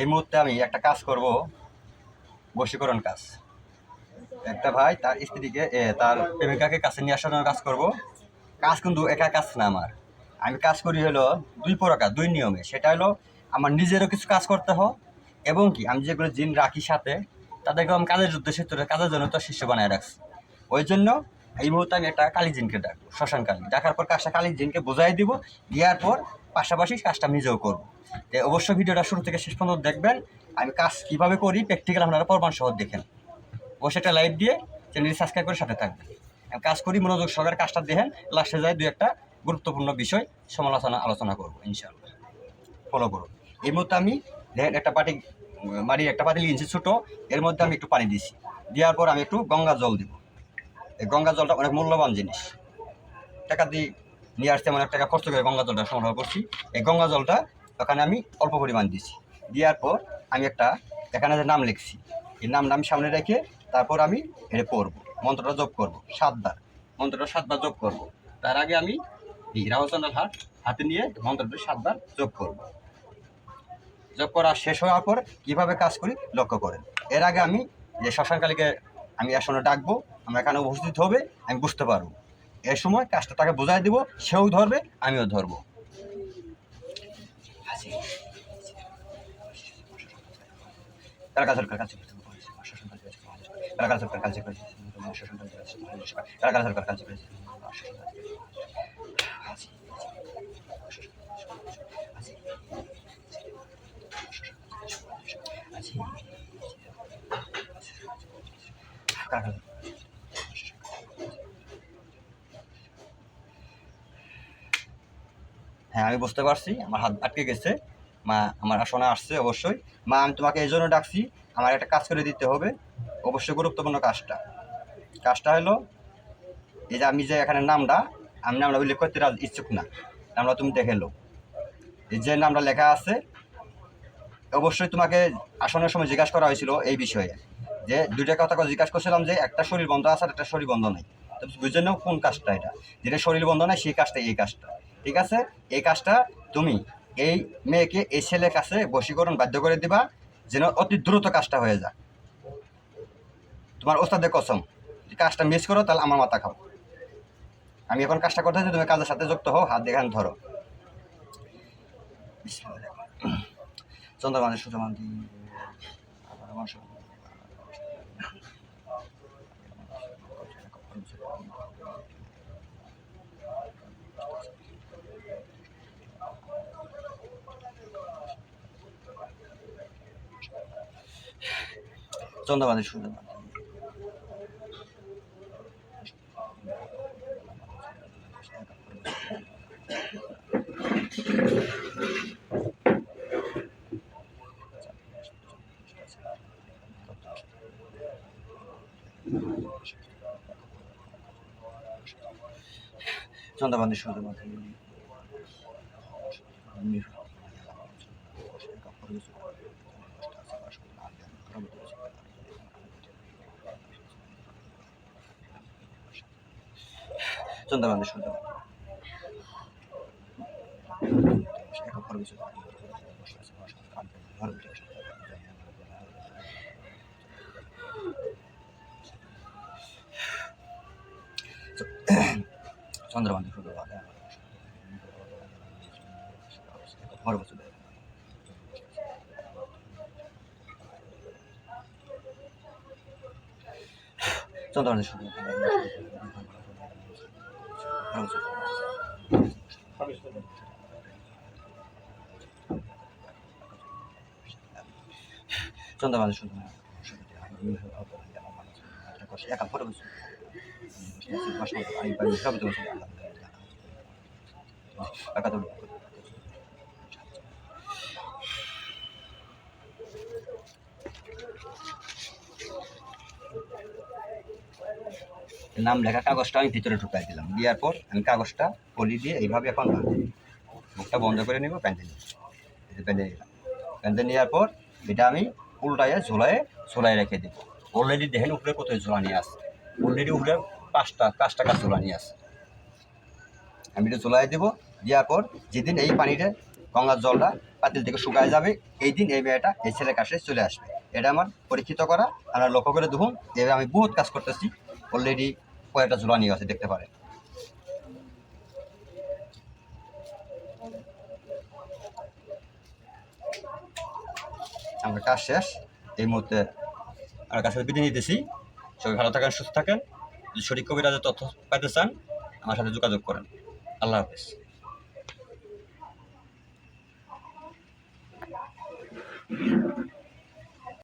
এই মুহূর্তে আমি একটা কাজ করব, বশীকরণ কাজ। একটা ভাই তার স্ত্রীকে তার প্রেমিকাকে কাছে নিয়ে আসার কাজ করব। কাজ কিন্তু একা কাজ না আমার। আমি কাজ করি হলো দুই প্রকার, দুই নিয়মে। সেটা হলো আমার নিজেরও কিছু কাজ করতে হয় এবং কি, আমি যেগুলো জিন রাখি সাথে তাদেরকে আমি কাজের উদ্দেশ্যে, কাজের জন্য তো শিষ্য বানায় রাখছি। ওই জন্য এই মুহূর্তে আমি একটা কালী জিনকে ডাকবো, শ্মশান কালী। ডাকার পর কাজটা কালী জিনকে বোঝাই দিব, দেওয়ার পর পাশাপাশি কাজটা আমি নিজেও করব। তো অবশ্যই ভিডিওটা শুরু থেকে শেষ পর্যন্ত দেখবেন, আমি কাজ কীভাবে করি প্র্যাকটিক্যাল আপনারা প্রমাণ সহ দেখেন। অবশ্যই একটা লাইভ দিয়ে চ্যানেলটি সাবস্ক্রাইব করে সাথে থাকবেন। আমি কাজ করি, মনোযোগ সহকারে কাজটা দেখেন লাস্টে যায় দুই একটা গুরুত্বপূর্ণ বিষয়, সমালোচনা, আলোচনা করব, ইনশাআল্লাহ। ফলো করুন। এই মুহূর্তে আমি দেখেন একটা পাটি, মাটির একটা পাতিল ইঞ্চি ছোটো, এর মধ্যে আমি একটু পানি দিছি দেওয়ার পর আমি একটু গঙ্গা জল দিব। এই গঙ্গা জলটা অনেক মূল্যবান জিনিস। টাকা দিয়ে নিয়ে আসতে অনেক টাকা খরচ করে গঙ্গা জলটা সংগ্রহ করছি। এই গঙ্গা জলটা ওখানে আমি অল্প পরিমাণ দিছি। দেওয়ার পর আমি একটা এখানে যে নাম লিখছি, এই নামটা আমি সামনে রেখে তারপর আমি এটা পড়ব। মন্ত্রটা জপ করব, সাতবার। মন্ত্রটা সাতবার জপ করব। তার আগে আমি এই রাহচন্দ্রের হাত হাতে নিয়ে মন্ত্রটা সাতবার জপ করব। জপ করা শেষ হওয়ার পর কীভাবে কাজ করি লক্ষ্য করেন। এর আগে আমি যে শ্মশানকালীকে আমি আসলে ডাকবো আমরা এখানে উপস্থিত হবে আমি বুঝতে পারব এ সময় কাজটা তাকে বোঝাই দিব সেও ধরবে আমিও ধরবো কাজ সরকার কাজ কারা কাজ সরকার কাজ কারা কাজ সরকার কাজ হ্যাঁ আমি বুঝতে পারছি। আমার হাত আটকে গেছে। মা, আমার আসনে আসছে অবশ্যই। মা, আমি তোমাকে এই জন্য ডাকছি, আমার একটা কাজ করে দিতে হবে। অবশ্যই গুরুত্বপূর্ণ কাজটা। কাজটা হলো, এই যে আমি যে এখানে নামটা, আমি নামটা উল্লেখ করতে ইচ্ছুক না। নামটা তুমি দেখে লো এই যে নামটা লেখা আছে, অবশ্যই তোমাকে আসনের সময় জিজ্ঞাসা করা হয়েছিল এই বিষয়ে। যে দুইটা কথা কথা জিজ্ঞাসা করছিলাম যে একটা শরীর বন্ধ আছে আর একটা শরীর বন্ধ নেই। তো বুঝে নাও কোন কাজটা এটা। যেটা শরীর বন্ধ নেই, সেই কাজটা, এই কাজটা। ঠিক আছে? এই কাজটা তুমি এই মেয়েকে এই ছেলের কাছে বশীকরণ বাধ্য করে দিবা যেন অতি দ্রুত কাজটা হয়ে যায়। তোমার ওস্তাদের কসম কাজটা মিস করো তাহলে আমার মাথা খাও। আমি এখন কাজটা করতে তুমি কাজের সাথে যুক্ত হও, হাত দেখান ধরো। চন্দ্রমানের সূর্যমান্তি চন্দ্রমানের সূর্যমান্তি চন্দ্রমানের সূর্যমান্তি চন্দ্রমানের সূর্যমান্তি চন্দ্রমান্তি সূর্যমান্তি পরবর্তী চন্দ্রমান্তি সূর্যমান্তি চন্দ্রমান্তি সূর্যমান্তি একা পরবর্তী নাম লেখা কাগজটা আমি ভিতরে ঢুকাই দিলাম। দেওয়ার পর আমি কাগজটা পলি দিয়ে এইভাবে এখন। মুখটা বন্ধ করে নেব, প্যান্টে নিয়ে প্যান্টে নিলাম। প্যান্টে নেওয়ার পর এটা আমি উল্টায় ঝোলায় ঝোলায় রেখে দেবো। অলরেডি দেখেন উপরে কত ঝোলা নিয়ে আছে। অলরেডি উপরে পাঁচটা পাঁচ টাকা ঝোলা নিয়ে আছে। আমি এটা ঝোলাই দেবো, দেওয়ার পর যেদিন এই পানিটা গঙ্গার জলটা পাতিল থেকে শুকায় যাবে এই দিন এই মেয়েটা, এই ছেলের কাছে চলে আসবে। এটা আমার পরীক্ষিত করা, আমরা লক্ষ্য করে দেখুন, এভাবে আমি বহুত কাজ করতেছি। অলরেডি কয়েকটা ঝুলা নিয়ে আছে দেখতে পারেন। আমার কাজ শেষ। এই মুহূর্তে আমার কাছে বিদায় নিতেছি। সবাই ভালো থাকেন, সুস্থ থাকেন। যদি শরীর কবিরাজের তথ্য পাইতে চান, আমার সাথে যোগাযোগ করেন। আল্লাহ হাফিজ।